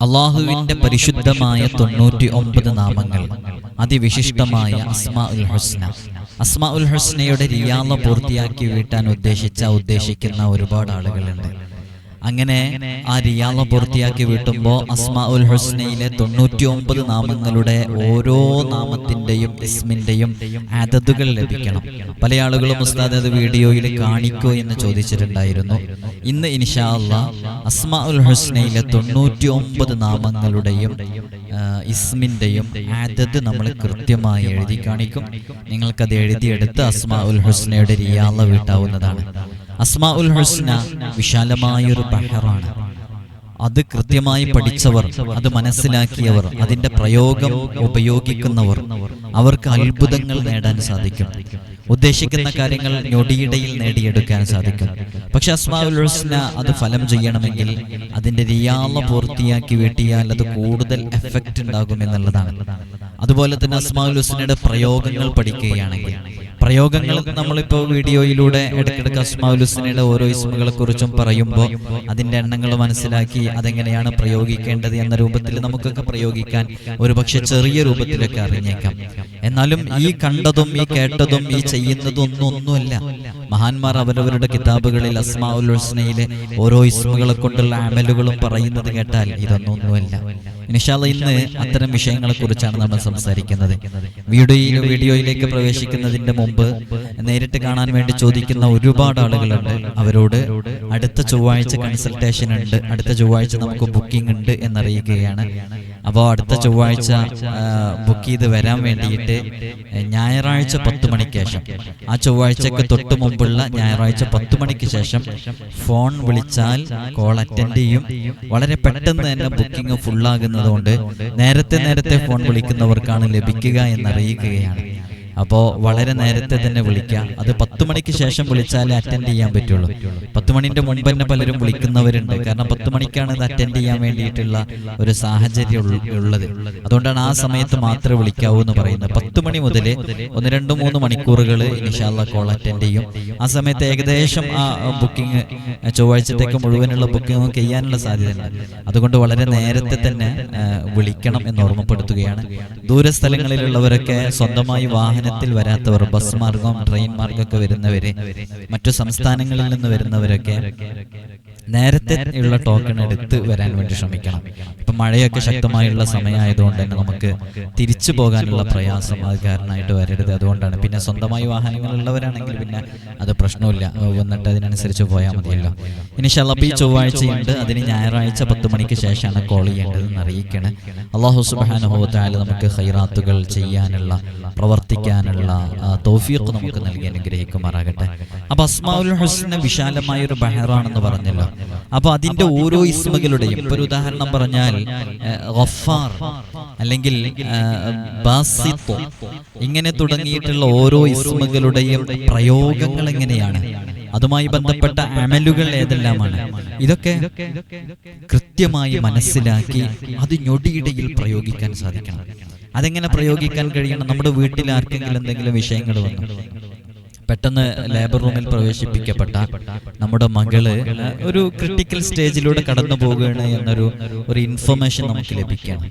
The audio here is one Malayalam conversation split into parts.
അള്ളാഹുവിന്റെ പരിശുദ്ധമായ തൊണ്ണൂറ്റി ഒമ്പത് നാമങ്ങൾ അതിവിശിഷ്ടമായ അസ്മാ ഉൽ ഹുസ്ന. അസ്മാ ഉൽ ഹുസ്നയുടെ റിയാള പൂർത്തിയാക്കി വീട്ടാൻ ഉദ്ദേശിച്ച ഉദ്ദേശിക്കുന്ന ഒരുപാട് ആളുകളുണ്ട്. അങ്ങനെ ആ റിയാള പൂർത്തിയാക്കി വീട്ടുമ്പോൾ അസ്മാ ഉൽ ഹുസ്നയിലെ തൊണ്ണൂറ്റി ഒമ്പത് നാമങ്ങളുടെ ഓരോ നാമത്തിന്റെയും ഇസ്മിന്റെയും അതതുകൾ ലഭിക്കണം. പല ആളുകളും ഉസ്താദ് അത് വീഡിയോയിൽ കാണിക്കോ എന്ന് ചോദിച്ചിട്ടുണ്ടായിരുന്നു. ഇന്ന് ഇൻഷാ അല്ലാ അസ്മാ ഉൽ ഹുസ്നയിലെ തൊണ്ണൂറ്റി ഒമ്പത് നാമങ്ങളുടെയും ആ, ഇസ്മിന്റെയും അതത് നമ്മൾ കൃത്യമായി എഴുതി കാണിക്കും. നിങ്ങൾക്കത് എഴുതിയെടുത്ത് അസ്മാ ഉൽ ഹുസ്നയുടെ റിയാള വീട്ടാവുന്നതാണ്. അസ്മാ ഉൽ ഹുസ്ന വിശാലമായൊരു ബഹറാണ് അത് കൃത്യമായി പഠിച്ചവർ അത് മനസ്സിലാക്കിയവർ അതിന്റെ പ്രയോഗം ഉപയോഗിക്കുന്നവർ അവർക്ക് അത്ഭുതങ്ങൾ നേടാൻ സാധിക്കും. ഉദ്ദേശിക്കുന്ന കാര്യങ്ങൾ ഞൊടിയിടയിൽ നേടിയെടുക്കാൻ സാധിക്കും. പക്ഷെ അസ്മാഉൽ ഹുസ്ന അത് ഫലം ചെയ്യണമെങ്കിൽ അതിന്റെ റിയാള പൂർത്തിയാക്കി വീട്ടിയാൽ അത് കൂടുതൽ എഫക്റ്റ് ഉണ്ടാകും എന്നുള്ളതാണ്. അതുപോലെ തന്നെ അസ്മാഉൽ ഹുസ്നയുടെ പ്രയോഗങ്ങൾ പഠിക്കുകയാണെങ്കിൽ പ്രയോഗങ്ങൾ നമ്മളിപ്പോൾ വീഡിയോയിലൂടെ ഇടയ്ക്കിടയ്ക്ക് അസ്മാഉൽ ഹുസ്നയുടെ ഓരോ ഇസ്മുകളെ കുറിച്ചും പറയുമ്പോൾ അതിന്റെ എണ്ണങ്ങൾ മനസ്സിലാക്കി അതെങ്ങനെയാണ് പ്രയോഗിക്കേണ്ടത് എന്ന രൂപത്തിൽ നമുക്കൊക്കെ പ്രയോഗിക്കാൻ ഒരുപക്ഷെ ചെറിയ രൂപത്തിലൊക്കെ അറിഞ്ഞേക്കാം. എന്നാലും ഈ കണ്ടതും ഈ കേട്ടതും ഈ ചെയ്യുന്നതും ഒന്നും ഒന്നുമല്ല. മഹാന്മാർ അവരവരുടെ കിതാബുകളിൽ അസ്മാഉൽ ഹുസ്നയിലെ ഓരോ ഇസ്മുകളെ കൊണ്ടുള്ള അമലുകളും പറയുന്നത് കേട്ടാൽ ഇതൊന്നും ഒന്നുമല്ല. ഇൻഷാല്ല ഇന്ന് അത്തരം വിഷയങ്ങളെ കുറിച്ചാണ് നമ്മൾ സംസാരിക്കുന്നത്. വീഡിയോയിൽ വീഡിയോയിലേക്ക് പ്രവേശിക്കുന്നതിന്റെ മുമ്പ് നേരിട്ട് കാണാൻ വേണ്ടി ചോദിക്കുന്ന ഒരുപാട് ആളുകളുണ്ട്. അവരോട് അടുത്ത ചൊവ്വാഴ്ച കൺസൾട്ടേഷൻ ഉണ്ട്. അടുത്ത ചൊവ്വാഴ്ച നമുക്ക് ബുക്കിംഗ് ഉണ്ട് എന്നറിയിക്കുകയാണ്. അപ്പോൾ അടുത്ത ചൊവ്വാഴ്ച ബുക്ക് ചെയ്ത് വരാൻ വേണ്ടിയിട്ട് ഞായറാഴ്ച പത്ത് മണിക്ക് ശേഷം. ആ ചൊവ്വാഴ്ചക്ക് തൊട്ട് മുമ്പുള്ള ഞായറാഴ്ച പത്ത് മണിക്ക് ശേഷം ഫോൺ വിളിച്ചാൽ കോൾ അറ്റൻഡ് ചെയ്യും. വളരെ പെട്ടെന്ന് തന്നെ ബുക്കിംഗ് ഫുള്ളാകുന്നതുകൊണ്ട് നേരത്തെ നേരത്തെ ഫോൺ വിളിക്കുന്നവർക്കാണ് ലഭിക്കുക എന്നറിയിക്കുകയാണ്. അപ്പോൾ വളരെ നേരത്തെ തന്നെ വിളിക്കാം. അത് പത്ത് മണിക്ക് ശേഷം വിളിച്ചാലേ അറ്റൻഡ് ചെയ്യാൻ പറ്റുള്ളൂ. പത്ത് മണിന്റെ മുൻപ് തന്നെ പലരും വിളിക്കുന്നവരുണ്ട്. കാരണം പത്ത് മണിക്കാണ് ഇത് അറ്റൻഡ് ചെയ്യാൻ വേണ്ടിയിട്ടുള്ള ഒരു സാഹചര്യം ഉള്ളത്. അതുകൊണ്ടാണ് ആ സമയത്ത് മാത്രമേ വിളിക്കാവൂ എന്ന് പറയുന്നത്. പത്ത് മണി മുതൽ ഒന്ന് രണ്ട് മൂന്ന് മണിക്കൂറുകൾ ഇൻഷാല്ല കോൾ അറ്റൻഡ് ചെയ്യും. ആ സമയത്ത് ഏകദേശം ആ ബുക്കിംഗ് ചൊവ്വാഴ്ചത്തേക്ക് മുഴുവനുള്ള ബുക്കിംഗ് ചെയ്യാനുള്ള സാധ്യതയുണ്ട്. അതുകൊണ്ട് വളരെ നേരത്തെ തന്നെ വിളിക്കണം എന്ന് ഓർമ്മപ്പെടുത്തുകയാണ്. ദൂരസ്ഥലങ്ങളിലുള്ളവരൊക്കെ സ്വന്തമായി വാഹനത്തിൽ വരാത്തവർ ബസ് മാർഗം ട്രെയിൻ മാർഗമൊക്കെ വരുന്നവര് മറ്റു സംസ്ഥാനങ്ങളിൽ നിന്ന് വരുന്നവരൊക്കെ നേരത്തെ ഉള്ള ടോക്കൺ എടുത്ത് വരാൻ വേണ്ടി ശ്രമിക്കണം. ഇപ്പൊ മഴയൊക്കെ ശക്തമായുള്ള സമയമായതുകൊണ്ട് തന്നെ നമുക്ക് തിരിച്ചു പോകാനുള്ള പ്രയാസം അത് കാരണമായിട്ട് വരരുത്. അതുകൊണ്ടാണ് പിന്നെ സ്വന്തമായി വാഹനങ്ങൾ ഉള്ളവരാണെങ്കിൽ പിന്നെ അത് പ്രശ്നമില്ല. വന്നിട്ട് അതിനനുസരിച്ച് പോയാൽ മതിയല്ലോ. ഇനി ഷലബി ചൊവ്വാഴ്ചയുണ്ട്. അതിന് ഞായറാഴ്ച പത്ത് മണിക്ക് ശേഷമാണ് കോൾ ചെയ്യേണ്ടതെന്ന് അറിയിക്കണേ. അള്ളാഹു സുബാനുഭവത്തായാലും നമുക്ക് ഹൈറാത്തുകൾ ചെയ്യാനുള്ള പ്രവർത്തിക്കാനുള്ള തോഫിയൊക്കെ നമുക്ക് നൽകി അനുഗ്രഹിക്കുമാറാകട്ടെ. അപ്പൊ അസ്മാഉൽ ഹുസ്ന വിശാലമായ ഒരു ബഹറാണെന്ന് പറഞ്ഞല്ലോ. അപ്പൊ അതിന്റെ ഓരോ ഇസ്മകളുടെയും ഇപ്പൊ ഒരു ഉദാഹരണം പറഞ്ഞാൽ ഗഫാർ അല്ലെങ്കിൽ ഇങ്ങനെ തുടങ്ങിയിട്ടുള്ള ഓരോ ഇസ്മകളുടെയും പ്രയോഗങ്ങൾ എങ്ങനെയാണ്? അതുമായി ബന്ധപ്പെട്ട അമലുകൾ ഏതെല്ലാമാണ്? ഇതൊക്കെ കൃത്യമായി മനസ്സിലാക്കി അത് ഞൊടിയിടയിൽ പ്രയോഗിക്കാൻ സാധിക്കണം. അതെങ്ങനെ പ്രയോഗിക്കാൻ കഴിയണം? നമ്മുടെ വീട്ടിൽ ആർക്കെങ്കിലും എന്തെങ്കിലും വിഷയങ്ങൾ വന്നു. പെട്ടെന്ന് ലേബർ റൂമിൽ പ്രവേശിപ്പിക്കപ്പെട്ട നമ്മുടെ മകൾ ഒരു ക്രിട്ടിക്കൽ സ്റ്റേജിലൂടെ കടന്നു പോവുകയാണ് എന്നൊരു ഒരു ഇൻഫർമേഷൻ നമുക്ക് ലഭിക്കണം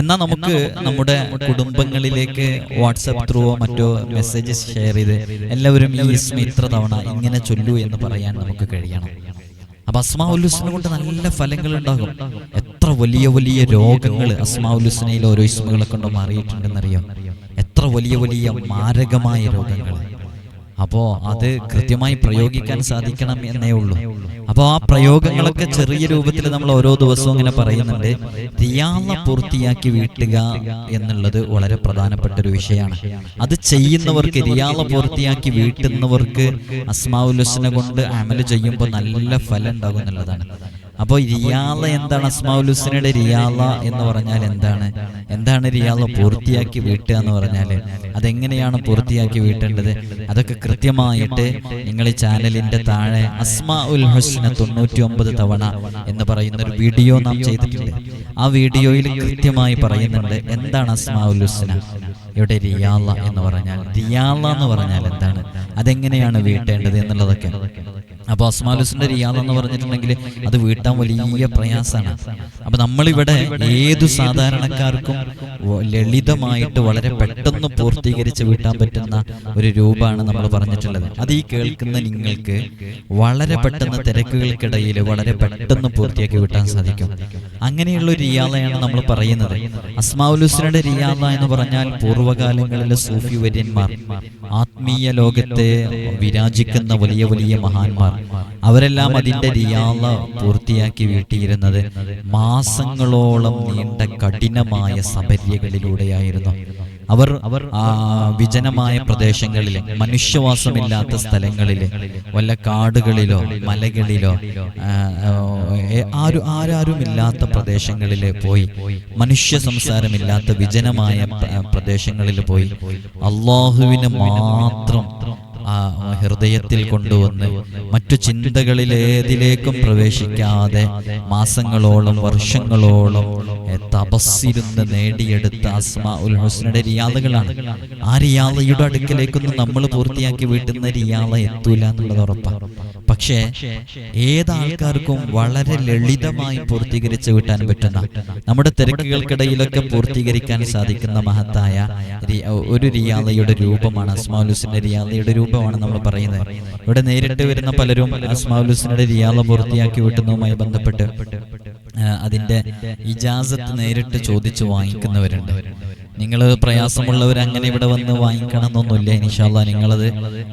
എന്നാൽ നമുക്ക് നമ്മുടെ കുടുംബങ്ങളിലേക്ക് വാട്സപ്പ് ത്രൂവോ മറ്റോ മെസ്സേജസ് ഷെയർ ചെയ്ത് എല്ലാവരും ഈ ഇസ്മ ഇത്ര തവണ ഇങ്ങനെ ചൊല്ലു എന്ന് പറയാൻ നമുക്ക് കഴിയണം. അപ്പൊ അസ്മാഉലുസ്നെ കൊണ്ട് നല്ല ഫലങ്ങൾ ഉണ്ടാകും. എത്ര വലിയ വലിയ രോഗങ്ങൾ അസ്മാഉലുസ്നയിൽ ഓരോ ഇസ്മുകളെ കൊണ്ട് മാറിയിട്ടുണ്ടെന്നറിയാം? എത്ര വലിയ വലിയ മാരകമായ രോഗങ്ങൾ. അപ്പോ അത് കൃത്യമായി പ്രയോഗിക്കാൻ സാധിക്കണം എന്നേ ഉള്ളൂ. അപ്പോൾ ആ പ്രയോഗങ്ങളൊക്കെ ചെറിയ രൂപത്തിൽ നമ്മൾ ഓരോ ദിവസവും ഇങ്ങനെ പറയുന്നുണ്ട്. റിയാള പൂർത്തിയാക്കി വീട്ടുക എന്നുള്ളത് വളരെ പ്രധാനപ്പെട്ട ഒരു വിഷയമാണ്. അത് ചെയ്യുന്നവർക്ക് റിയാള പൂർത്തിയാക്കി വീട്ടുന്നവർക്ക് അസ്മാഉലുസ്നെ കൊണ്ട് അമൽ ചെയ്യുമ്പോൾ നല്ല ഫലം ഉണ്ടാകും എന്നുള്ളതാണ്. അപ്പോൾ റിയാള എന്താണ് അസ്മാലുസിനയുടെ റിയാള എന്ന് പറഞ്ഞാൽ എന്താണ്? എന്താണ് റിയാള പൂർത്തിയാക്കി വീട്ടുക എന്ന് പറഞ്ഞാൽ അതെങ്ങനെയാണ് പൂർത്തിയാക്കി വീട്ടേണ്ടത്? അതൊക്കെ കൃത്യമായിട്ട് നിങ്ങൾ ഈ ചാനലിന്റെ താഴെ അസ്മാ ഉൽ ഹുസ്ന തൊണ്ണൂറ്റി ഒമ്പത് തവണ എന്ന് പറയുന്ന ഒരു വീഡിയോ നാം ചെയ്തിട്ടുണ്ട്. ആ വീഡിയോയിൽ കൃത്യമായി പറയുന്നുണ്ട് എന്താണ് അസ്മാ ഉൽ ഹുസ്ന? ഇവിടെ റിയാള എന്ന് പറഞ്ഞാൽ റിയാള എന്ന് പറഞ്ഞാൽ എന്താണ്? അതെങ്ങനെയാണ് വീട്ടേണ്ടത് എന്നുള്ളതൊക്കെ. അപ്പോൾ അസ്മാലുസിന്റെ റിയാദ് എന്ന് പറഞ്ഞിട്ടുണ്ടെങ്കിൽ അത് വീട്ടാൻ വലിയ പ്രയാസമാണ്. അപ്പൊ നമ്മളിവിടെ ഏതു സാധാരണക്കാർക്കും ലളിതമായിട്ട് വളരെ പെട്ടെന്ന് പൂർത്തീകരിച്ച് വീട്ടാൻ പറ്റുന്ന ഒരു രൂപമാണ് നമ്മൾ പറഞ്ഞിട്ടുള്ളത്. അത് ഈ കേൾക്കുന്ന നിങ്ങൾക്ക് വളരെ പെട്ടെന്ന് തിരക്കുകൾക്കിടയിൽ വളരെ പെട്ടെന്ന് പൂർത്തിയാക്കി വിട്ടാൻ സാധിക്കും. അങ്ങനെയുള്ള ഒരു റിയാദയാണ് നമ്മൾ പറയുന്നത്. അസ്മാഉലുസിന്റെ റിയാദ എന്ന് പറഞ്ഞാൽ പൂർവകാലങ്ങളിലെ സൂഫി വര്യന്മാർ ആത്മീയ ലോകത്തെ വിരാജിക്കുന്ന വലിയ വലിയ മഹാന്മാർ. അവരെല്ലാം അതിന്റെ റിയാദ പൂർത്തിയാക്കി വീട്ടിയിരുന്നത് മാസങ്ങളോളം നീണ്ട കഠിനമായ സബര്യകളിലൂടെയായിരുന്നു അവർ അവർ ആ വിജനമായ പ്രദേശങ്ങളിലെ മനുഷ്യവാസമില്ലാത്ത സ്ഥലങ്ങളിൽ വല്ല കാടുകളിലോ മലകളിലോ ആരും ആരാരും ഇല്ലാത്ത പ്രദേശങ്ങളിൽ പോയി മനുഷ്യ സംസാരമില്ലാത്ത വിജനമായ പ്ര- പ്രദേശങ്ങളിൽ പോയി. അള്ളാഹുവിന് മാത്രം ആ ഹൃദയത്തിൽ കൊണ്ടുവന്ന് മറ്റു ചിന്തകളിൽ ഏതിലേക്കും പ്രവേശിക്കാതെ മാസങ്ങളോളം വർഷങ്ങളോളം തപസ്സിരുന്ന് നേടിയെടുത്ത അസ്മാ ഉൽ ഹുസ്നയുടെ റിയാദകളാണ്. ആ റിയാദയുടെ അടുക്കലേക്കൊന്നും നമ്മൾ പൂർത്തിയാക്കി വീട്ടുന്ന റിയാദ എത്തൂല എന്നുള്ളത് ഉറപ്പാണ് പക്ഷേ ഏതാൾക്കാർക്കും വളരെ ലളിതമായി പൂർത്തീകരിച്ച് വിട്ടാൻ പറ്റുന്ന നമ്മുടെ തിരക്കുകൾക്കിടയിലൊക്കെ പൂർത്തീകരിക്കാൻ സാധിക്കുന്ന മഹത്തായ ഒരു റിയാദയുടെ രൂപമാണ് അസ്മാലുസിന്റെ റിയാദയുടെ രൂപമാണ് നമ്മൾ പറയുന്നത്. ഇവിടെ നേരിട്ട് വരുന്ന പലരും അസ്മാലുസിന്റെ റിയാള പൂർത്തിയാക്കി വിട്ടുന്നതുമായി ബന്ധപ്പെട്ട് അതിന്റെ ഇജാസത്ത് നേരിട്ട് ചോദിച്ചു വാങ്ങിക്കുന്നവരുണ്ട്. നിങ്ങൾ പ്രയാസമുള്ളവർ അങ്ങനെ ഇവിടെ വന്ന് വാങ്ങിക്കണം എന്നൊന്നുമില്ല ഇൻഷാല്ല നിങ്ങളത്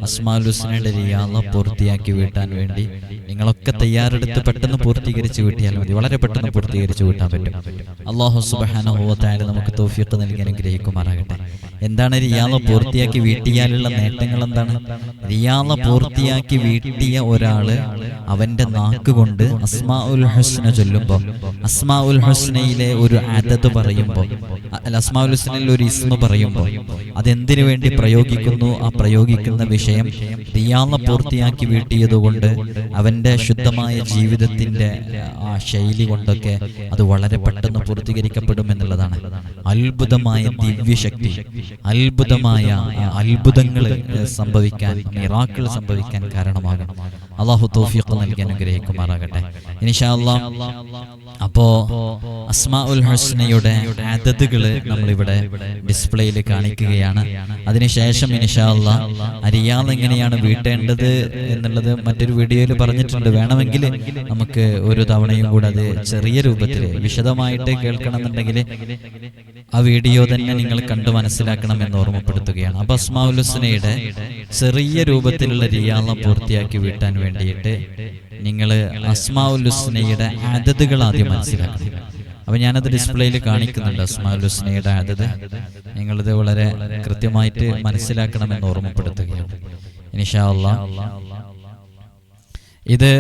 അസ്മാലുസിനയുടെ റിയാദ പൂർത്തിയാക്കി വീട്ടാൻ വേണ്ടി നിങ്ങളൊക്കെ തയ്യാറെടുത്ത് പെട്ടെന്ന് പൂർത്തീകരിച്ച് വീട്ടിയാൽ മതി. വളരെ പെട്ടെന്ന് പൂർത്തീകരിച്ച് വീട്ടാൻ പറ്റും. അള്ളാഹു സുബാനുഭവത്തായാലും നമുക്ക് തോഫിയൊക്കെ നൽകി അനുഗ്രഹിക്കുമാറാകട്ടെ. എന്താണ് റിയാള പൂർത്തിയാക്കി വീട്ടിയാലുള്ള നേട്ടങ്ങൾ എന്താണ്? റിയാള പൂർത്തിയാക്കി വീട്ടിയ ഒരാൾ അവന്റെ നാക്ക് കൊണ്ട് അസ്മാ ഉൽ ഹസ്ന ചൊല്ലുമ്പോൾ അസ്മാ ഉൽ ഹസ്നയിലെ ഒരു അതത് പറയുമ്പോൾ അസ്മാ ഉൽ ഒരു ഇസ്മ പറയുമ്പോൾ അതെന്തിനു വേണ്ടി പ്രയോഗിക്കുന്നു? ആ പ്രയോഗിക്കുന്ന വിഷയം റിയാദ പൂർത്തിയാക്കി വീട്ടിയതുകൊണ്ട് അവന്റെ ശുദ്ധമായ ജീവിതത്തിന്റെ ആ ശൈലി കൊണ്ടൊക്കെ അത് വളരെ പെട്ടെന്ന് പൂർത്തീകരിക്കപ്പെടും എന്നുള്ളതാണ്. അത്ഭുതമായ ദിവ്യശക്തി അത്ഭുതമായ അത്ഭുതങ്ങൾ സംഭവിക്കാൻ മിറാക്കൾ സംഭവിക്കാൻ കാരണമാകണം അള്ളാഹു തോഫിയൊക്കെ നൽകി അനുഗ്രഹിക്കുമാറാകട്ടെ. ഇനിഷാ അല്ലാ അപ്പോ അസ്മാ ഉൽ ഹസ്നയുടെ അതതുകൾ നമ്മളിവിടെ ഡിസ്പ്ലേയിൽ കാണിക്കുകയാണ്. അതിനുശേഷം ഇൻഷാ അരിയാൽ എങ്ങനെയാണ് വീട്ടേണ്ടത് എന്നുള്ളത് മറ്റൊരു വീഡിയോയിൽ പറഞ്ഞിട്ടുണ്ട്. വേണമെങ്കിൽ നമുക്ക് ഒരു തവണയും കൂടെ അത് ചെറിയ രൂപത്തിൽ വിശദമായിട്ട് കേൾക്കണമെന്നുണ്ടെങ്കിൽ ആ വീഡിയോ തന്നെ നിങ്ങൾ കണ്ടു മനസ്സിലാക്കണം എന്ന് ഓർമ്മപ്പെടുത്തുകയാണ്. അപ്പൊ അസ്മാഉലുസ്നയുടെ ചെറിയ രൂപത്തിലുള്ള റിയാളം പൂർത്തിയാക്കി വീട്ടാൻ വേണ്ടിയിട്ട് നിങ്ങൾ അസ്മാവുലുസ്നയുടെ അതതുകൾ ആദ്യം മനസ്സിലാക്കണം. അപ്പൊ ഞാനത് ഡിസ്പ്ലേയിൽ കാണിക്കുന്നുണ്ട് അസ്മാഉലുസ്നയുടെ അതത് നിങ്ങളിത് വളരെ കൃത്യമായിട്ട് മനസ്സിലാക്കണം എന്ന് ഓർമ്മപ്പെടുത്തുകയാണ്. അല്ലാ ഇത്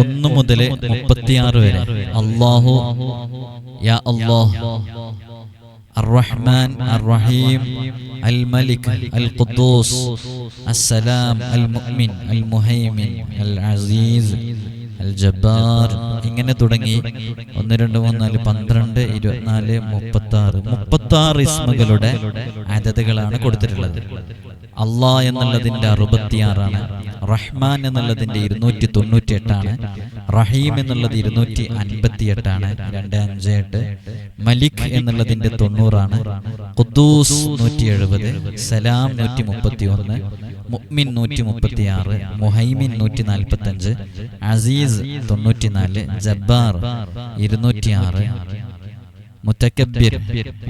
ഒന്ന് മുതൽ മുപ്പത്തിയാറ് വരെ. അള്ളാഹു യാ അള്ളാഹ് الرحمن الرحيم الملك القدوس السلام المؤمن المهيمن العزيز الجبار ഇങ്ങനെ തുടങ്ങി ഒന്ന് രണ്ട് മൂന്ന് നാല് പന്ത്രണ്ട് ഇരുപത്തിനാല് മുപ്പത്തി ആറ് മുപ്പത്തി ആറ് ഇസ്മുകളുടെ അതതുകളാണ് കൊടുത്തിട്ടുള്ളത് അള്ളാ എന്നുള്ളതിന്റെ അറുപത്തിയാറാണ് റഹ്മാൻ എന്നുള്ളതിന്റെ ഇരുന്നൂറ്റി തൊണ്ണൂറ്റി എട്ടാണ് റഹീം എന്നുള്ളത് ഇരുന്നൂറ്റി അൻപത്തി എട്ടാണ് രണ്ട് അഞ്ച് എട്ട് മലിക് എന്നുള്ളതിന്റെ തൊണ്ണൂറാണ് ഖുദ്ദൂസ് നൂറ്റി എഴുപത് സലാം നൂറ്റി മുപ്പത്തി ഒന്ന് മുഅ്മിൻ നൂറ്റി മുപ്പത്തി ആറ് മുഹൈമിൻ നൂറ്റി നാൽപ്പത്തി അഞ്ച് അസീസ് തൊണ്ണൂറ്റിനാല് ജബ്ബാർ ഇരുന്നൂറ്റി ആറ് മുത്തക്കബിർ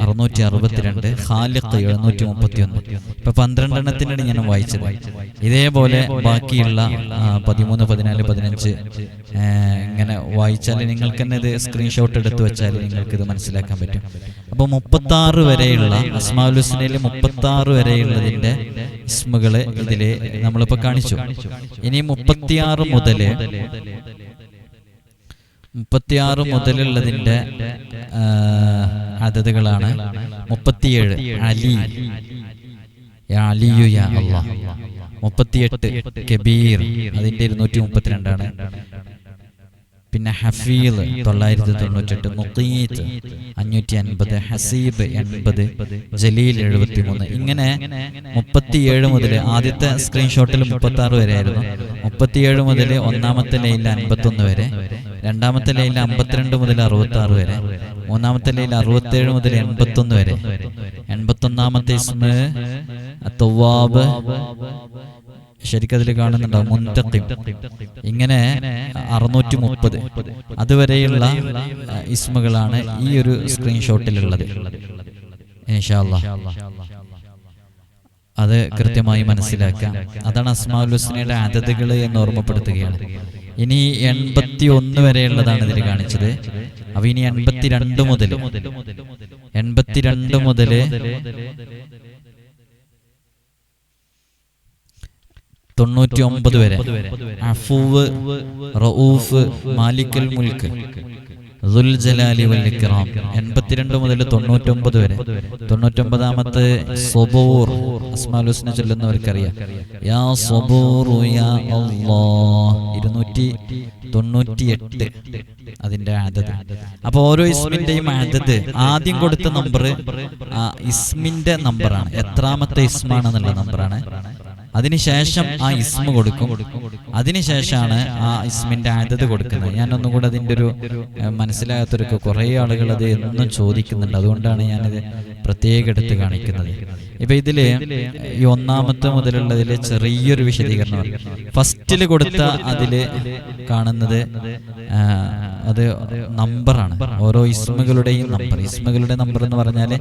അറുന്നൂറ്റി അറുപത്തിരണ്ട് ഹാലിഖ് എഴുന്നൂറ്റി മുപ്പത്തി ഒന്ന് ഇപ്പൊ പന്ത്രണ്ടെണ്ണത്തിനാണ് ഞാൻ വായിച്ചത്. ഇതേപോലെ ബാക്കിയുള്ള പതിമൂന്ന് പതിനാല് പതിനഞ്ച് ഇങ്ങനെ വായിച്ചാൽ നിങ്ങൾക്ക് തന്നെ ഇത് സ്ക്രീൻഷോട്ട് എടുത്തു വെച്ചാൽ നിങ്ങൾക്ക് ഇത് മനസ്സിലാക്കാൻ പറ്റും. അപ്പോൾ മുപ്പത്തി ആറ് വരെയുള്ള അസ്മാലുസ്നയിൽ മുപ്പത്തി ആറ് വരെയുള്ളതിന്റെ ഇസ്മുകൾ ഇതിൽ നമ്മളിപ്പോ കാണിച്ചു. ഇനി മുപ്പത്തിയാറ് മുതൽ മുപ്പത്തിയാറ് മുതലുള്ളതിന്റെ അതതുകളാണ് മുപ്പത്തിയേഴ് അലി. അലിയു മുപ്പത്തിയെട്ട് കബീർ. അതിന്റെ ഇരുന്നൂറ്റി മുപ്പത്തിരണ്ടാണ്. പിന്നെ ഹഫീൽ തൊള്ളായിരത്തി തൊണ്ണൂറ്റെട്ട്. മുഖീത്ത് അഞ്ഞൂറ്റി അൻപത് ഹസീബ് എൺപത്. ജലീൽ എഴുപത്തി മൂന്ന് ഇങ്ങനെ മുപ്പത്തിയേഴ് മുതൽ ആദ്യത്തെ സ്ക്രീൻഷോട്ടിൽ മുപ്പത്തി ആറ് വരെ ആയിരുന്നു. മുപ്പത്തിയേഴ് മുതൽ ഒന്നാമത്തെ ലൈനിൽ അൻപത്തൊന്ന് വരെ. രണ്ടാമത്തെ ലൈനിൽ അമ്പത്തിരണ്ട് മുതൽ അറുപത്തി ആറ് വരെ. മൂന്നാമത്തെ ലൈനിൽ അറുപത്തേഴ് മുതൽ എൺപത്തൊന്ന് വരെ. എൺപത്തൊന്നാമത്തെ ഇസ്മ തവാബ് ശരിക്കതിൽ കാണുന്നുണ്ടാവും മുന്തഖിം ഇങ്ങനെ അറുന്നൂറ്റി മുപ്പത് അതുവരെയുള്ള ഇസ്മുകളാണ് ഈ ഒരു സ്ക്രീൻഷോട്ടിലുള്ളത്. അത് കൃത്യമായി മനസ്സിലാക്കാം. അതാണ് അസ്മാഉൽ ഹുസ്നയുടെ അതതുകൾ എന്ന് ഓർമ്മപ്പെടുത്തുകയാണ്. ഇനി എൺപത്തി ഒന്ന് വരെയുള്ളതാണ് ഇതിൽ കാണിച്ചത്. അപ്പൊ ഇനി എൺപത്തിരണ്ട് മുതൽ. എൺപത്തിരണ്ട് മുതൽ. തൊണ്ണൂറ്റി ഒമ്പത് വരെ. അഫൂവ് റഊഫ് മാലിക്കൽ മുൽക്ക്. ഇക്റാം എൺപത്തിരണ്ട് മുതൽ തൊണ്ണൂറ്റൊമ്പത് വരെ. തൊണ്ണൂറ്റൊമ്പതാമത്തെ സൊബൂർ അസ്മാൽ ഹുസ്ന ചൊല്ലുന്നവർക്കറിയാം. യാ സൊബൂറു ഇരുന്നൂറ്റി തൊണ്ണൂറ്റി അതിന്റെ ആദത്. അപ്പൊ ഓരോ ഇസ്മിന്റെയും ആദത് ആദ്യം കൊടുത്ത നമ്പർ ഇസ്മിന്റെ നമ്പറാണ്. എത്രാമത്തെ ഇസ്മാണെന്നുള്ള നമ്പറാണ്. അതിനുശേഷം ആ ഇസ്മ കൊടുക്കും. അതിനുശേഷമാണ് ആ ഇസ്മിന്റെ ആദത് കൊടുക്കുന്നത്. ഞാൻ ഒന്നും കൂടെ അതിന്റെ ഒരു മനസ്സിലാകാത്തൊരു കുറേ ആളുകൾ അത് എന്നും ചോദിക്കുന്നുണ്ട്. അതുകൊണ്ടാണ് ഞാനത് പ്രത്യേകം എടുത്ത് കാണിക്കുന്നത്. ഇപ്പൊ ഇതിൽ ഈ ഒന്നാമത്തെ മുതലുള്ളതിൽ ചെറിയൊരു വിശദീകരണം ഫസ്റ്റിൽ കൊടുത്ത അതിൽ കാണുന്നത് അത് നമ്പറാണ്. ഓരോ ഇസ്മുകളുടെയും നമ്പർ. ഇസ്മുകളുടെ നമ്പർ എന്ന് പറഞ്ഞാൽ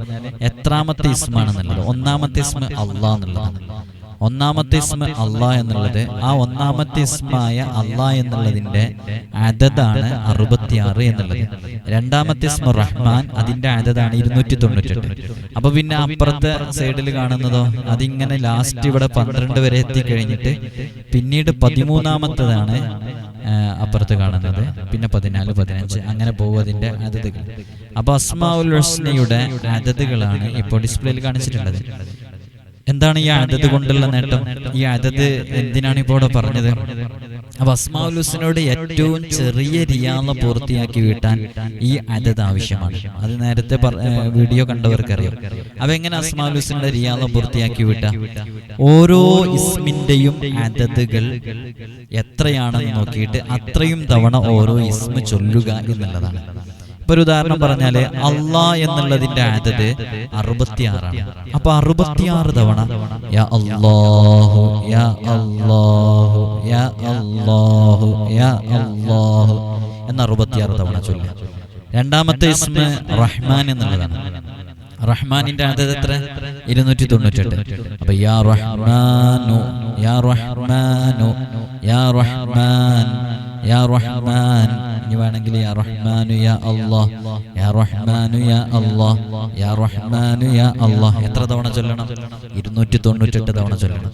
എത്രാമത്തെ ഇസ്മാണെന്നുള്ളത്. ഒന്നാമത്തെ ഇസ്മ അള്ളാ എന്നുള്ളതാണ്. ഒന്നാമത്തെ ഇസ്മ അള്ളാ എന്നുള്ളത് ആ ഒന്നാമത്തെ ഇസ്മായ അള്ളാ എന്നുള്ളതിന്റെ അതതാണ് അറുപത്തിയാറ് എന്നുള്ളത്. രണ്ടാമത്തെ ഇസ്മ റഹ്മാൻ അതിന്റെ അതതാണ് ഇരുന്നൂറ്റി തൊണ്ണൂറ്റെട്ട് അപ്പൊ പിന്നെ അപ്പുറത്തെ സൈഡിൽ കാണുന്നതോ അതിങ്ങനെ ലാസ്റ്റ് ഇവിടെ പന്ത്രണ്ട് വരെ എത്തിക്കഴിഞ്ഞിട്ട് പിന്നീട് പതിമൂന്നാമത്തതാണ് അപ്പുറത്ത് കാണുന്നത്. പിന്നെ പതിനാല് പതിനഞ്ച് അങ്ങനെ പോകും അതിന്റെ അതതുകൾ അപ്പൊ അസ്മാഉൽ ഹുസ്നയുടെ അതതുകളാണ് ഇപ്പോൾ ഡിസ്പ്ലേയിൽ കാണിച്ചിട്ടുള്ളത്. എന്താണ് ഈ അതത് കൊണ്ടുള്ള നേട്ടം? ഈ അതത് എന്തിനാണ് ഇപ്പോൾ ഇവിടെ പറഞ്ഞത്? അപ്പൊ അസ്മാഉൽ ഏറ്റവും ചെറിയ റിയാള പൂർത്തിയാക്കി വീട്ടാൻ ഈ അതത് ആവശ്യമാണ്. അത് നേരത്തെ വീഡിയോ കണ്ടവർക്കറിയാം. അപ്പൊ എങ്ങനെ അസ്മാഉൽ ഹുസ്നയുടെ റിയാള പൂർത്തിയാക്കി വിട്ട? ഓരോ ഇസ്മിന്റെയും അതതുകൾ എത്രയാണെന്ന് നോക്കിയിട്ട് അത്രയും തവണ ഓരോ ഇസ്മ ചൊല്ലുക എന്നുള്ളതാണ്. ഇപ്പൊ ഒരു ഉദാഹരണം പറഞ്ഞാൽ അള്ളാ എന്നുള്ളതിന്റെ ആദത് അറുപത്തിയാറാണ്. അപ്പൊ അറുപത്തിയാറ് തവണ യാ അല്ലാഹു യാ അല്ലാഹു യാ അല്ലാഹു യാ അല്ലാഹു എന്ന അറുപത്തിയാറ് തവണ ചൊല്ലുക. രണ്ടാമത്തെ ഇസ്മ റഹ്മാൻ എന്നുള്ളതാണ്. റഹ്മാനിന്റെ അതത് എത്ര? ഇരുന്നൂറ്റി തൊണ്ണൂറ്റെട്ട് അപ്പൊ യാ റഹ്മാനു യാ റഹ്മാനു യാ റഹ്മാൻ യാ റഹ്മാൻ. ഇനി വേണമെങ്കിൽ യാ റഹ്മാനു യാ അല്ലാഹ് യാ റഹ്മാനു യാ അല്ലാഹ് യാ റഹ്മാനു യാ അല്ലാഹ് എത്ര തവണ ചൊല്ലണം? ഇരുന്നൂറ്റി തൊണ്ണൂറ്റെട്ട് തവണ ചൊല്ലണം.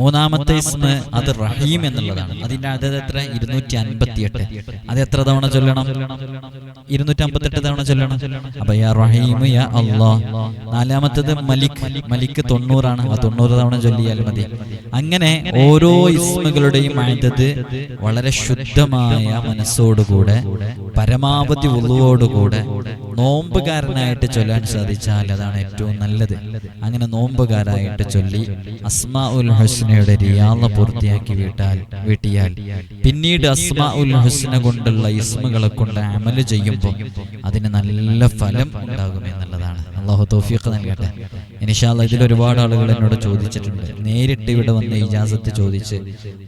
മൂന്നാമത്തെ ഇസ്മ അത് റഹീം എന്നുള്ളതാണ്. അതിന്റെ അതത് എത്ര? ഇരുന്നൂറ്റി അൻപത്തിയെട്ട് അത് എത്ര തവണ ചൊല്ലണം? ഇരുന്നൂറ്റി അമ്പത്തെട്ട് തവണ ചൊല്ലണം. അപ്പൊ യാ റഹീം യാ അല്ലാഹ് നാലാമത്തത് മലിക് മലിക് തൊണ്ണൂറാണ്. ആ തൊണ്ണൂറ് തവണ ചൊല്ലിയാൽ മതി. അങ്ങനെ ഓരോ ഇസ്മുകളുടെയും ആയതത് വളരെ ശുദ്ധമായ മനസ്സോടുകൂടെ പരമാവധി ഉള്ളുവോടുകൂടെ നോമ്പുകാരനായിട്ട് ചൊല്ലാൻ സാധിച്ചാൽ അതാണ് ഏറ്റവും നല്ലത്. അങ്ങനെ നോമ്പുകാരായിട്ട് ചൊല്ലി അസ്മാ ഉൽ ഹുസ്നയുടെ റിയാള പൂർത്തിയാക്കി വീട്ടാൽ വീട്ടിയാൽ പിന്നീട് അസ്മാ ഉൽ ഹുസ്ന കൊണ്ടുള്ള ഇസ്മുകളെ കൊണ്ട് അമൽ ചെയ്യുമ്പോൾ അതിന് നല്ല ഫലം ഉണ്ടാകും എന്നുള്ളതാണ് അള്ളാഹു തൗഫീഖ് നൽകട്ടെ. ഇനിഷാല്ല ഇതിൽ ഒരുപാട് ആളുകൾ എന്നോട് ചോദിച്ചിട്ടുണ്ട്. നേരിട്ട് ഇവിടെ വന്ന് ഇജാസത്ത് ചോദിച്ച്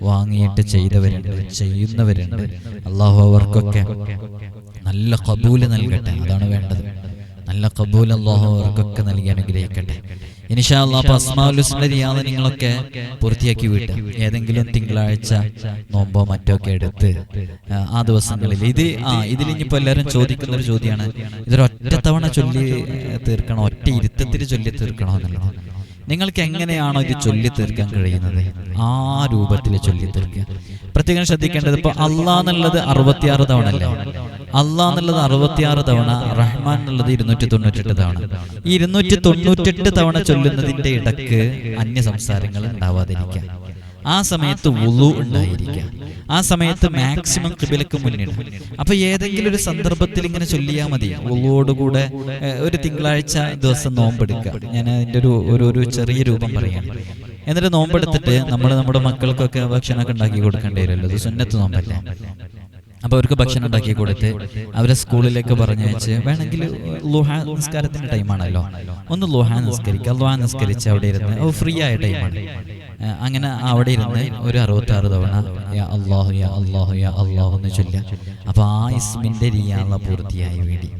വാങ്ങിയിട്ട് ചെയ്തവരുണ്ട് ചെയ്യുന്നവരുണ്ട്. അള്ളാഹു അവർക്കൊക്കെ നല്ല കബൂൽ നൽകട്ടെ അതാണ് വേണ്ടത്. നല്ല കബൂൽ അള്ളാഹു അവർക്കൊക്കെ നൽകി അനുഗ്രഹിക്കട്ടെ. ഇനിഷാ അള്ളാഹ് അസ്മാലുസ്ലിന്റെ റിയാദ നിങ്ങളൊക്കെ പൂർത്തിയാക്കി വിട്ട് ഏതെങ്കിലും തിങ്കളാഴ്ച നോമ്പോ മറ്റോ ഒക്കെ എടുത്ത് ആ, ദിവസങ്ങളിൽ. ഇത് ആ ഇതിൽ ഇനിയിപ്പോ എല്ലാവരും ചോദിക്കുന്ന ഒരു ചോദ്യമാണ്. ഇതൊരു ഒറ്റ തവണ ചൊല്ലി തീർക്കണോ. ഒറ്റ ഇരുത്തത്തിൽ ചൊല്ലി തീർക്കണോ എന്നുള്ളത് നിങ്ങൾക്ക് എങ്ങനെയാണോ ഇത് ചൊല്ലി തീർക്കാൻ കഴിയുന്നത്? ആ രൂപത്തിൽ ചൊല്ലി തീർക്കുക പ്രത്യേകം ശ്രദ്ധിക്കേണ്ടത് ഇപ്പൊ അള്ളാ എന്നുള്ളത് അറുപത്തിയാറ് തവണ അല്ലേ അള്ളാ എന്നുള്ളത് അറുപത്തിയാറ് തവണ റഹ്മാൻ എന്നുള്ളത് ഇരുന്നൂറ്റി തൊണ്ണൂറ്റെട്ട് തവണ. ഈ ഇരുന്നൂറ്റി തൊണ്ണൂറ്റെട്ട് തവണ ചൊല്ലുന്നതിന്റെ ഇടയ്ക്ക് അന്യ സംസാരങ്ങൾ ഉണ്ടാവാതിരിക്കാം ആ സമയത്ത് ഉള്ളു ഉണ്ടായിരിക്കാം. ആ സമയത്ത് മാക്സിമം കിബിലക്ക് മുന്നിടും. അപ്പൊ ഏതെങ്കിലും ഒരു സന്ദർഭത്തിൽ ഇങ്ങനെ ചൊല്ലിയാൽ മതി. ഉള്ളുവോടുകൂടെ ഒരു തിങ്കളാഴ്ച ദിവസം നോമ്പെടുക്കുക. ഞാൻ അതിന്റെ ഒരു ഒരു ഒരു ചെറിയ രൂപം പറയാം. എന്നിട്ട് നോമ്പെടുത്തിട്ട് നമ്മൾ നമ്മുടെ മക്കൾക്കൊക്കെ ഭക്ഷണമൊക്കെ ഉണ്ടാക്കി കൊടുക്കേണ്ടി വരുമല്ലോ. സുന്നത്ത് നോമ്പല്ലേ? അപ്പോൾ അവർക്ക് ഭക്ഷണം ഉണ്ടാക്കി കൊടുത്ത് അവരെ സ്കൂളിലേക്ക് പറഞ്ഞയച്ച് വേണമെങ്കിൽ ലുഹാ നിസ്കാരത്തിന്റെ ടൈമാണല്ലോ ഒന്ന് ലുഹാ നിസ്കരിക്കുക ലുഹാ നിസ്കരിച്ച് അവിടെ ഇരുന്ന് ഓ ഫ്രീ ആയ ടൈമാണ് അങ്ങനെ അവിടെ ഇരുന്ന് ഒരു അറുപത്താറ് തവണ യാ അള്ളാഹു യാ അള്ളാഹു യാ അള്ളാഹു എന്ന് ചൊല്ല അപ്പോൾ ആ ഇസ്മിന്റെ റിയാള പൂർത്തിയായി വേണ്ടി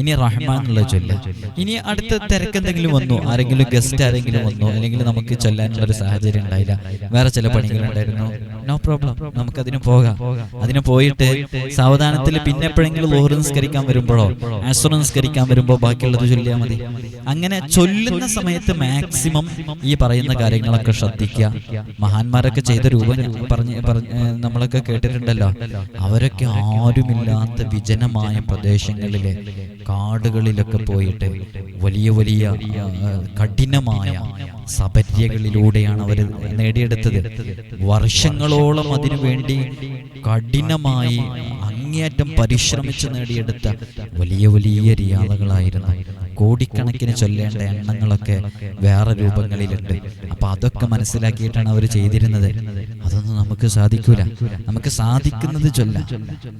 ഇനി റഹ്മാൻ എന്നുള്ള ചൊല്ല. ഇനി അടുത്ത തിരക്ക് എന്തെങ്കിലും വന്നു ആരെങ്കിലും ഗസ്റ്റ് ആരെങ്കിലും വന്നു അല്ലെങ്കിൽ നമുക്ക് ചൊല്ലാനുള്ള ഒരു സാഹചര്യം ഉണ്ടായില്ല. വേറെ ചില പണികളുണ്ടായിരുന്നു. നോ പ്രോബ്ലം നമുക്ക് അതിന് പോകാം. അതിന് പോയിട്ട് സാവധാനത്തിൽ പിന്നെ എപ്പോഴെങ്കിലും ലോഹർ നിസ്കരിക്കാൻ വരുമ്പോഴോ ആസുർ നിസ്കരിക്കാൻ വരുമ്പോ ബാക്കിയുള്ളത് ചൊല്ലിയാൽ മതി. അങ്ങനെ ചൊല്ലുന്ന സമയത്ത് മാക്സിമം ഈ പറയുന്ന കാര്യങ്ങളൊക്കെ ശ്രദ്ധിക്കുക. മഹാന്മാരൊക്കെ ചെയ്ത രൂപം പറഞ്ഞ് നമ്മളൊക്കെ കേട്ടിട്ടുണ്ടല്ലോ. അവരൊക്കെ ആരുമില്ലാത്ത വിജനമായ പ്രദേശങ്ങളിലെ കാടുകളിലൊക്കെ പോയിട്ട് വലിയ വലിയ കഠിനമായ സപര്യകളിലൂടെയാണ് അവർ നേടിയെടുത്തത്. വർഷങ്ങളോളം അതിനു വേണ്ടി കഠിനമായി അങ്ങേയറ്റം പരിശ്രമിച്ച് നേടിയെടുത്ത വലിയ വലിയ റിയാദകളായിരുന്നു. കോടിക്കണക്കിന് ചൊല്ലേണ്ട എണ്ണങ്ങളൊക്കെ വേറെ രൂപങ്ങളിലുണ്ട്. അപ്പൊ അതൊക്കെ മനസ്സിലാക്കിയിട്ടാണ് അവർ ചെയ്തിരുന്നത്. അതൊന്നും നമുക്ക് സാധിക്കൂല. നമുക്ക് സാധിക്കുന്നത് ചൊല്ല.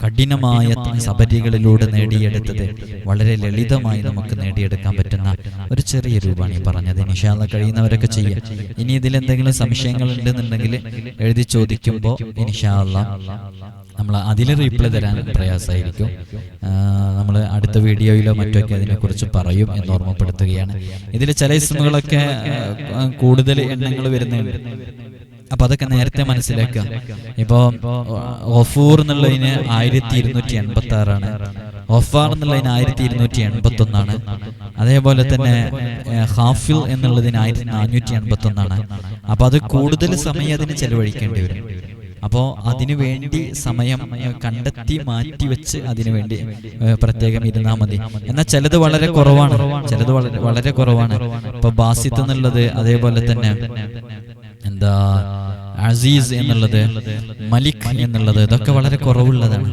കഠിനമായ സബരികളിലൂടെ നേടിയെടുത്തത് വളരെ ലളിതമായി നമുക്ക് നേടിയെടുക്കാൻ പറ്റുന്ന ഒരു ചെറിയ രൂപമാണ് ഈ പറഞ്ഞത്. നിഷാദ കഴിയുന്നവരൊക്കെ ചെയ്യാം. ഇനി ഇതിൽ എന്തെങ്കിലും സംശയങ്ങൾ ഉണ്ടെന്നുണ്ടെങ്കിൽ എഴുതി ചോദിക്കുമ്പോൾ ഇൻഷാല്ല നമ്മൾ അതിൽ റീപ്ലൈ തരാൻ പ്രയാസമായിരിക്കും. നമ്മൾ അടുത്ത വീഡിയോയിലോ മറ്റോ ഒക്കെ അതിനെക്കുറിച്ച് പറയും എന്ന് ഓർമ്മപ്പെടുത്തുകയാണ്. ഇതിൽ ചില ഇസ്മുകളൊക്കെ കൂടുതൽ എണ്ണങ്ങൾ വരുന്നുണ്ട്. അപ്പൊ അതൊക്കെ നേരത്തെ മനസ്സിലാക്കുക. ഇപ്പോ ഒഫൂർ എന്നുള്ളതിന് ആയിരത്തി ഇരുന്നൂറ്റി എൺപത്തി ആറാണ് ഒഫാർ എന്നുള്ളതിന് ആയിരത്തി ഇരുന്നൂറ്റി എൺപത്തി ഒന്നാണ് അതേപോലെ തന്നെ ഹാഫിൽ എന്നുള്ളതിന് ആയിരത്തി നാനൂറ്റി എൺപത്തി ഒന്നാണ് അപ്പൊ അത് കൂടുതൽ സമയം അതിന് ചെലവഴിക്കേണ്ടി വരും. അപ്പോൾ അതിനു വേണ്ടി സമയം കണ്ടെത്തി മാറ്റി വെച്ച് അതിനു വേണ്ടി പ്രത്യേകം ഇരുന്നാൽ മതി. എന്നാൽ ചിലത് വളരെ കുറവാണ്. ചിലത് വളരെ വളരെ കുറവാണ്. ഇപ്പൊ ബാസിത്ത് എന്നുള്ളത് അതേപോലെ തന്നെ. എന്താ അസീസ് എന്നുള്ളത് മലിക് എന്നുള്ളത് ഇതൊക്കെ വളരെ കുറവുള്ളതാണ്.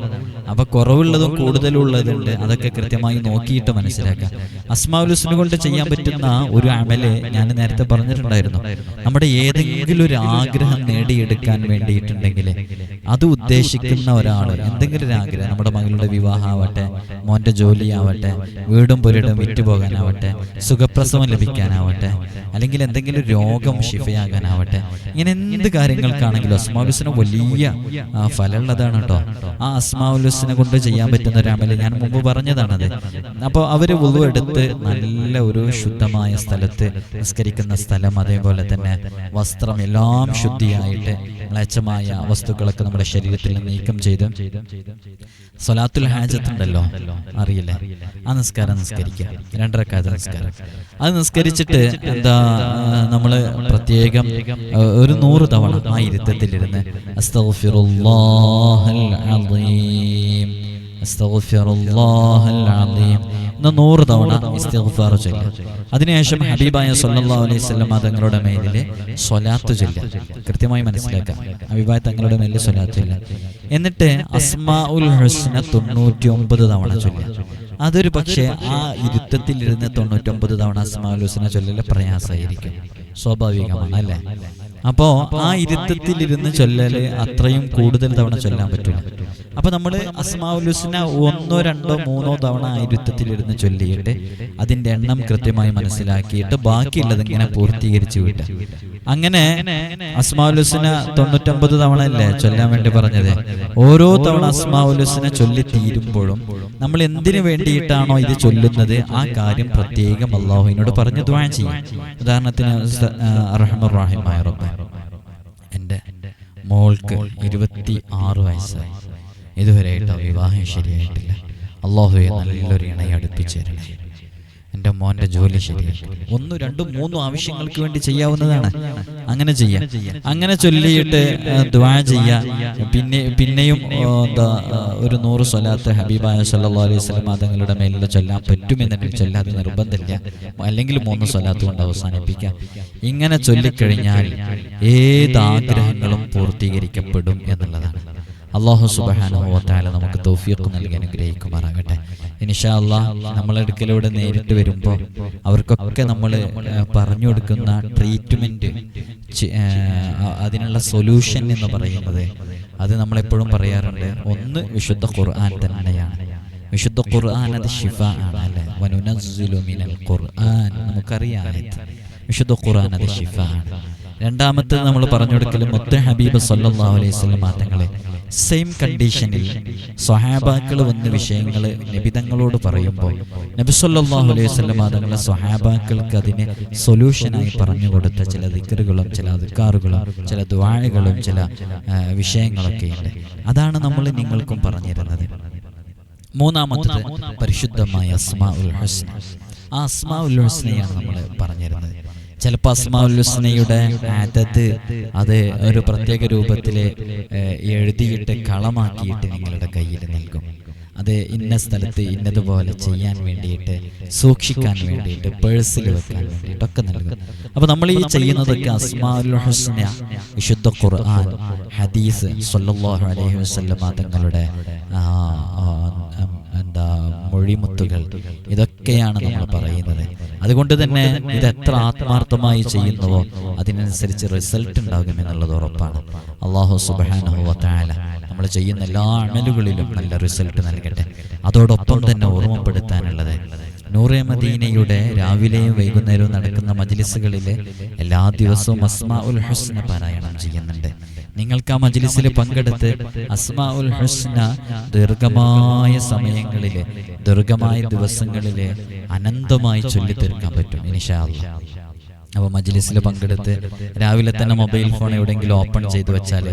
അപ്പൊ കുറവുള്ളതും കൂടുതലുള്ളതുണ്ട്. അതൊക്കെ കൃത്യമായി നോക്കിയിട്ട് മനസ്സിലാക്കാം. അസ്മാവുലുസ്ന കൊണ്ട് ചെയ്യാൻ പറ്റുന്ന ഒരു അമൽ ഞാൻ നേരത്തെ പറഞ്ഞിട്ടുണ്ടായിരുന്നു. നമ്മുടെ ഏതെങ്കിലും ഒരു ആഗ്രഹം നേടിയെടുക്കാൻ വേണ്ടിയിട്ടുണ്ടെങ്കിൽ അത് ഉദ്ദേശിക്കുന്ന ഒരാൾ എന്തെങ്കിലും ഒരു ആഗ്രഹം. നമ്മുടെ മകളുടെ വിവാഹമാവട്ടെ മോന്റെ ജോലിയാവട്ടെ വീടും പുരടും വിറ്റുപോകാനാവട്ടെ സുഖപ്രസവം ലഭിക്കാനാവട്ടെ അല്ലെങ്കിൽ എന്തെങ്കിലും രോഗം ശിഫയാകാനാവട്ടെ ഇങ്ങനെ എന്ത് കാര്യങ്ങൾക്കാണെങ്കിലും അസ്മാവുലുസിന് വലിയ ഫലമുള്ളതാണ് കേട്ടോ ആ അസ്മാവുലുസിനെ കൊണ്ട് ചെയ്യാൻ പറ്റുന്ന ഒരു അമൽ ഞാൻ മുമ്പ് പറഞ്ഞതാണത്. അവർ ഉളു എടുത്ത് നല്ല ഒരു ശുദ്ധമായ സ്ഥലത്ത് നിസ്കരിക്കുന്ന സ്ഥലം അതേപോലെ തന്നെ വസ്ത്രം എല്ലാം ശുദ്ധിയായിട്ട് മ്ലേച്ഛമായ വസ്തുക്കളൊക്കെ നമ്മുടെ ശരീരത്തിൽ നീക്കം ചെയ്ത് സൊലാത്തുൽ ഹാജത്ത് ഉണ്ടല്ലോ അറിയില്ലേ? ആ നിസ്കാരം നിസ്കരിക്കുക. രണ്ടരക്കാത്ത നിസ്കാരം. അത് നിസ്കരിച്ചിട്ട് എന്താ നമ്മൾ പ്രത്യേകം ഒരു നൂറ് തവണ ആ ഇരുത്തത്തിലിരുന്ന് അസ്തഗ്ഫിറുല്ലാഹൽ استغفر الله العظيم. നൂറ് തവണ ഇസ്തിഗ്ഫാർ ചൊല്ലുക അതിനുശേഷം ഹബീബായ സല്ലല്ലാഹു അലൈഹി വസല്ലം തങ്ങളുടെ മേലിലെ സ്വലാത്ത് ചൊല്ലുക കൃത്യമായി മനസ്സിലാക്കുക ഹബീബായ തങ്ങളുടെ മേലിൽ സ്വലാത്ത് ചൊല്ലുക എന്നിട്ട് അസ്മാഉൽ ഹുസ്ന തൊണ്ണൂറ്റി ഒമ്പത് തവണ ചൊല്ലുക അതൊരു പക്ഷേ ആ ഇരുത്തത്തിലിരുന്ന് തൊണ്ണൂറ്റൊമ്പത് തവണ അസ്മാഉൽ ഹുസ്ന ചൊല്ലല് പ്രയാസമായിരിക്കും സ്വാഭാവികമാണ് അല്ലേ? അപ്പോ ആ ഇരുത്തത്തിലിരുന്ന് ചൊല്ലല് അത്രയും കൂടുതൽ തവണ ചൊല്ലാൻ പറ്റില്ല അപ്പൊ നമ്മൾ അസ്മാവുലുസിന ഒന്നോ രണ്ടോ മൂന്നോ തവണ ആയിരുത്തത്തിലിരുന്ന് ചൊല്ലിയിട്ട് അതിന്റെ എണ്ണം കൃത്യമായി മനസ്സിലാക്കിയിട്ട് ബാക്കിയുള്ളത് ഇങ്ങനെ പൂർത്തീകരിച്ചു വിട്ട. അങ്ങനെ അസ്മാവുലുസിന തൊണ്ണൂറ്റൊമ്പത് തവണ അല്ലേ ചൊല്ലാൻ വേണ്ടി പറഞ്ഞത്? ഓരോ തവണ അസ്മാവുലുസിനെ ചൊല്ലി തീരുമ്പോഴും നമ്മൾ എന്തിനു വേണ്ടിയിട്ടാണോ ഇത് ചൊല്ലുന്നത്? ആ കാര്യം പ്രത്യേകം അള്ളാഹുവിനോട് പറഞ്ഞു ദ്വാൻ ചെയ്യും. ഉദാഹരണത്തിന് അറഹമുറാഹിമായ റബ്ബ്. എന്റെ മോൾക്ക് ഇരുപത്തി ആറ് വയസ്സായി. ഇതുവരെയായിട്ട് വിവാഹം ശരിയായിട്ടില്ല. അള്ളാഹുയെ നല്ലൊരു ഇണയെ അടുപ്പിച്ചു തരണേ. എന്റെ മോന്റെ ജോലി ശരിയാക്കി ഒന്നും രണ്ടും മൂന്നും ആവശ്യങ്ങൾക്ക് വേണ്ടി ചെയ്യാവുന്നതാണ്. അങ്ങനെ ചെയ്യാം. അങ്ങനെ ചൊല്ലിയിട്ട് ദ്വാ ചെയ്യാം. പിന്നെ പിന്നെയും എന്താ ഒരു നൂറ് സ്വലാത്ത് ഹബീബായ സല്ലാ അലൈഹി വസല്ലം തങ്ങളുടെ മേലിൽ ചൊല്ലാൻ പറ്റുമെന്നുണ്ടെങ്കിൽ ചൊല്ലാതെ നിർബന്ധമില്ല. അല്ലെങ്കിൽ മൂന്ന് സ്വലാത്ത് കൊണ്ട് അവസാനിപ്പിക്കാം. ഇങ്ങനെ ചൊല്ലിക്കഴിഞ്ഞാൽ ഏത് ആഗ്രഹങ്ങളും പൂർത്തീകരിക്കപ്പെടും എന്നുള്ളതാണ്. അള്ളാഹു സുബാനുഭവത്താല നമുക്ക് തൗഫീഖ് നൽകി അനുഗ്രഹിക്കുമാറാകട്ടെ. ഇനിഷാ അള്ളാഹ് നമ്മളെടുക്കലൂടെ നേരിട്ട് വരുമ്പോൾ അവർക്കൊക്കെ നമ്മൾ പറഞ്ഞു കൊടുക്കുന്ന അ- അതിനുള്ള സൊല്യൂഷൻ എന്ന് പറയുന്നത് അത് നമ്മളെപ്പോഴും പറയാറുണ്ട്. ഒന്ന് വിശുദ്ധ ഖുർആൻ തന്നെയാണ്. വിശുദ്ധ ഖുർആൻ അത് ഷിഫ ആണ്. അല്ലെ ഖുർആൻ നമുക്കറിയാം വിശുദ്ധ ഖുർആൻ അത് ഷിഫ ആണ്. രണ്ടാമത്തേത് നമ്മൾ പറഞ്ഞു കൊടുക്കലും മുത്ത ഹബീബ് സല്ലല്ലാഹു അലൈഹി മാറ്റങ്ങളെ സെയിം കണ്ടീഷനിൽ സ്വഹാബാക്കൾ വന്ന വിഷയങ്ങൾ നബിതങ്ങളോട് പറയുമ്പോൾ നബി സല്ലല്ലാഹു അലൈഹി വസല്ലം തങ്ങളെ സ്വഹാബാക്കൾക്ക് അതിന് സൊല്യൂഷനായി പറഞ്ഞു കൊടുത്ത ചില ദിക്കറുകളും ചില അധികാറുകളും ചില ദ്വാഴകളും ചില വിഷയങ്ങളൊക്കെ ഉണ്ട്. അതാണ് നമ്മൾ നിങ്ങൾക്കും പറഞ്ഞിരുന്നത്. മൂന്നാമത്തത് പരിശുദ്ധമായ അസ്മാ ഉൽ ഹുസ്ന. ആ അസ്മാ ഉൽ ഹുസ്നയാണ് നമ്മൾ പറഞ്ഞിരുന്നത്. ചിലപ്പോൾ അസ്മാ ഹുസ്നയുടെ അതത് അത് ഒരു പ്രത്യേക രൂപത്തിൽ എഴുതിയിട്ട് കളമാക്കിയിട്ട് നിങ്ങളുടെ കയ്യിൽ നൽകും. അത് ഇന്ന സ്ഥലത്ത് ഇന്നതുപോലെ ചെയ്യാൻ വേണ്ടിയിട്ട് സൂക്ഷിക്കാൻ വേണ്ടിയിട്ട് പേഴ്സിൽ വെക്കാൻ വേണ്ടിയിട്ടൊക്കെ നൽകും. അപ്പൊ നമ്മൾ ഈ ചെയ്യുന്നതൊക്കെ അസ്മാഉൽ ഹുസ്ന വിശുദ്ധ ഖുർആൻ ഹദീസ് സല്ലല്ലാഹു അലൈഹി വസല്ലമ തങ്ങളുടെ എന്താ മൊഴിമുത്തുകൾ. ഇതൊക്കെയാണ് നമ്മൾ പറയുന്നത്. അതുകൊണ്ട് തന്നെ ഇത് എത്ര ആത്മാർത്ഥമായി ചെയ്യുന്നുവോ അതിനനുസരിച്ച് റിസൾട്ട് ഉണ്ടാകും എന്നുള്ളത് ഉറപ്പാണ്. അള്ളാഹു സുബാനുഭവത്തായ നമ്മൾ ചെയ്യുന്ന എല്ലാ അമലുകളിലും നല്ല റിസൾട്ട് നൽകട്ടെ. അതോടൊപ്പം തന്നെ ഓർമ്മപ്പെടുത്താനുള്ളത് നൂറെ മദീനയുടെ രാവിലെയും വൈകുന്നേരവും നടക്കുന്ന മജ്ലിസുകളിൽ എല്ലാ ദിവസവും അസ്മാ ഉൽ ഹുസ്ന പാരായണം ചെയ്യുന്നുണ്ട്. നിങ്ങൾക്ക് ആ മജ്ലിസിൽ പങ്കെടുത്ത് അസ്മാഉൽ ഹുസ്ന ദീർഘമായ സമയങ്ങളിൽ ദീർഘമായ ദിവസങ്ങളിൽ അനന്തമായി ചൊല്ലിത്തീർക്കാൻ പറ്റും ഇനിഷാല്ല അപ്പൊ അപ്പോൾ മജ്ലിസിൽ പങ്കെടുത്ത് രാവിലെ തന്നെ മൊബൈൽ ഫോൺ എവിടെയെങ്കിലും ഓപ്പൺ ചെയ്തു വെച്ചാൽ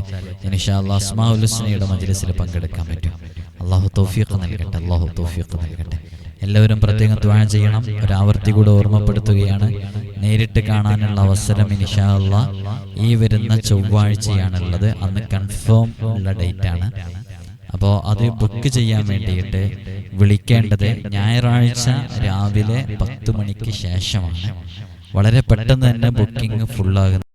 ഇനിഷാല്ല അസ്മാഉൽ അസ്മാ ഉൽ ഹുസ്നയുടെ മജ്ലിസിൽ പങ്കെടുക്കാൻ പറ്റും. അള്ളാഹു തൗഫീഖ് നൽകട്ടെ അള്ളാഹു തൗഫീഖ് നൽകട്ടെ. എല്ലാവരും പ്രത്യേകം ത്വാഴ ചെയ്യണം. ഒരാവർത്തി കൂടെ ഓർമ്മപ്പെടുത്തുകയാണ്. നേരിട്ട് കാണാനുള്ള അവസരം ഇനിഷാള്ള ഈ വരുന്ന ചൊവ്വാഴ്ചയാണുള്ളത്. അന്ന് കൺഫേം ഉള്ള ഡേറ്റ് ആണ്. അപ്പോൾ അത് ബുക്ക് ചെയ്യാൻ വേണ്ടിയിട്ട് വിളിക്കേണ്ടത് ഞായറാഴ്ച രാവിലെ പത്ത് മണിക്ക് ശേഷമാണ്. വളരെ പെട്ടെന്ന് തന്നെ ബുക്കിംഗ് ഫുള്ളാകുന്ന